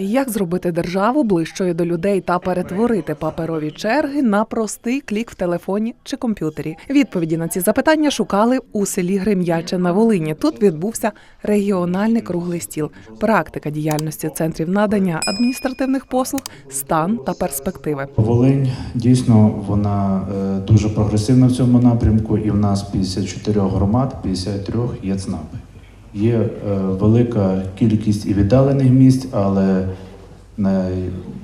Як зробити державу ближчою до людей та перетворити паперові черги на простий клік в телефоні чи комп'ютері? Відповіді на ці запитання шукали у селі Грем'яче на Волині. Тут відбувся регіональний круглий стіл, практика діяльності центрів надання адміністративних послуг, стан та перспективи. Волинь дійсно вона е, дуже прогресивна в цьому напрямку, і в нас 54 громад, 53 є ЦНАПи. Є е, велика кількість і віддалених місць, але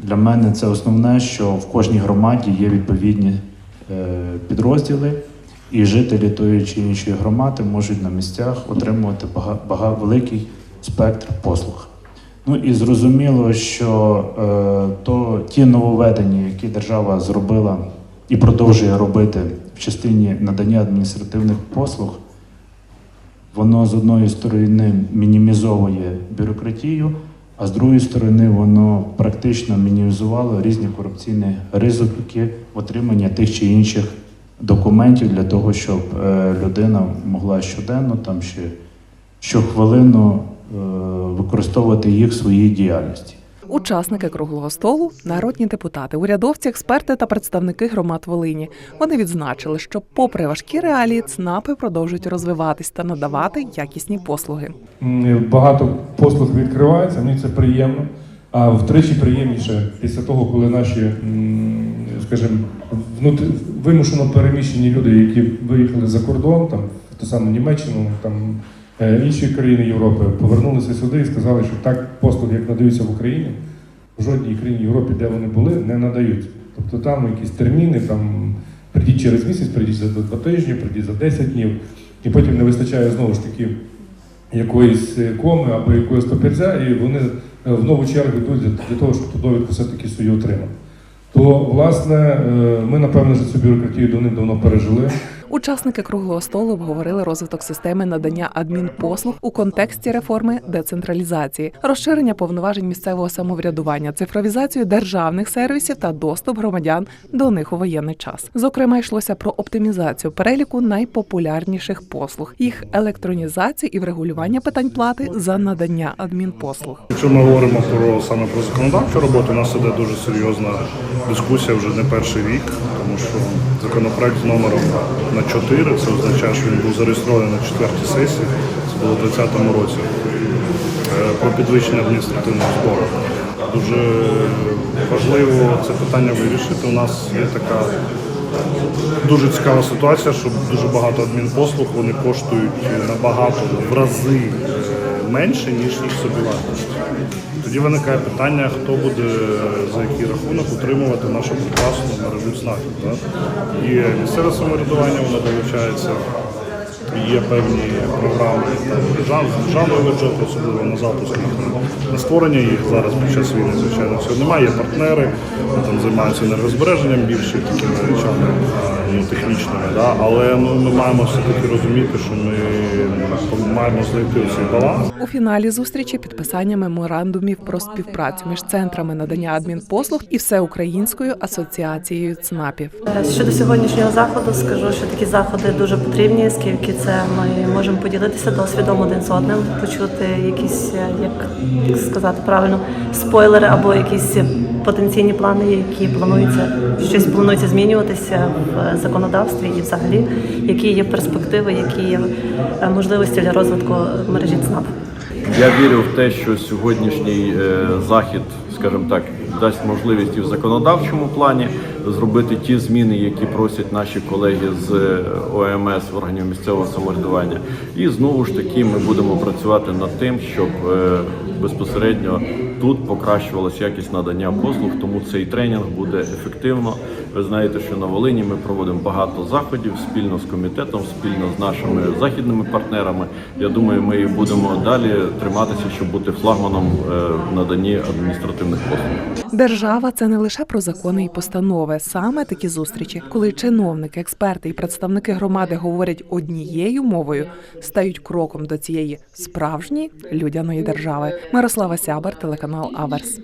для мене це основне, що в кожній громаді є відповідні е, підрозділи, і жителі тої чи іншої громади можуть на місцях отримувати великий спектр послуг. Ну і зрозуміло, що е, то ті нововведення, які держава зробила і продовжує робити в частині надання адміністративних послуг, воно з одної сторони мінімізовує бюрократію, а з другої сторони воно практично мінімізувало різні корупційні ризики в отриманні тих чи інших документів для того, щоб е, людина могла щоденно там ще щохвилину е, використовувати їх в своїй діяльності. Учасники круглого столу, народні депутати, урядовці, експерти та представники громад Волині. Вони відзначили, що, попри важкі реалії, ЦНАПи продовжують розвиватись та надавати якісні послуги. Багато послуг відкривається, мені це приємно. А втричі приємніше після того, коли наші, скажімо, вимушено переміщені люди, які виїхали за кордон, там в ту саму Німеччину, там інші країни Європи, повернулися сюди і сказали, що так послуги, як надаються в Україні, в жодній країні Європі, де вони були, не надають. Тобто там якісь терміни, там прийдіть через місяць, прийдіть за два тижні, прийдіть за 10 днів, і потім не вистачає знову ж таки якоїсь е, коми або якогось папірця, і вони е, в нову чергу йдуть для, того, щоб ту довідку все-таки свою отримати. То, власне, е, ми, напевно, цю бюрократію давним-давно пережили. Учасники круглого столу обговорили розвиток системи надання адмінпослуг у контексті реформи децентралізації, розширення повноважень місцевого самоврядування, цифровізацію державних сервісів та доступ громадян до них у воєнний час. Зокрема, йшлося про оптимізацію переліку найпопулярніших послуг, їх електронізацію і врегулювання питань плати за надання адмінпослуг. Якщо ми говоримо про саме про законодавчу роботу, у нас іде дуже серйозна дискусія вже не перший рік, тому що законопроект з номером на 4, це означає, що він був зареєстрований на четвертій сесії, це було у 2020 році, е, про підвищення адміністративного збору. Дуже важливо це питання вирішити. У нас є така дуже цікава ситуація, що дуже багато адмінпослуг вони коштують набагато в рази е, менше, ніж їх собівартість. Тоді виникає питання, хто буде за який рахунок утримувати нашу прекрасну мережу ЦНАПів. І місцеве самоврядування, воно долучається. Є певні програми державного бюджету, особливо на запуск на- на створення їх зараз під час війни, звичайно, цього немає. Є партнери, там займаються енергозбереженням більше такими речами ну, технічними. Да? Але ну, ми маємо все-таки розуміти, що ми маємо знайти цей баланс. У фіналі зустрічі підписання меморандумів про співпрацю між центрами надання адмінпослуг і всеукраїнською асоціацією ЦНАПів. Щодо сьогоднішнього заходу, скажу, що такі заходи дуже потрібні, оскільки це ми можемо поділитися досвідом один з одним, почути якісь, е, як сказати правильно, спойлери або якісь потенційні плани, які плануються, щось планується змінюватися в законодавстві і взагалі, які є перспективи, які є е, можливості для розвитку мережі ЦНАП. Я вірю в те, що сьогоднішній е, захід, скажімо так, дасть можливість і в законодавчому плані зробити ті зміни, які просять наші колеги з е, ОМС органів місцевого самоврядування. І знову ж таки ми будемо працювати над тим, щоб е, безпосередньо тут покращувалася якість надання послуг. Тому цей тренінг буде ефективно. Ви знаєте, що на Волині ми проводимо багато заходів спільно з комітетом, спільно з нашими західними партнерами. Я думаю, ми будемо далі триматися, щоб бути флагманом е, в наданні адміністративних послуг. Держава це не лише про закони і постанови. Саме такі зустрічі, коли чиновники, експерти і представники громади говорять однією мовою, стають кроком до цієї справжньої людяної держави. Мирослава Сябер, телеканал now hours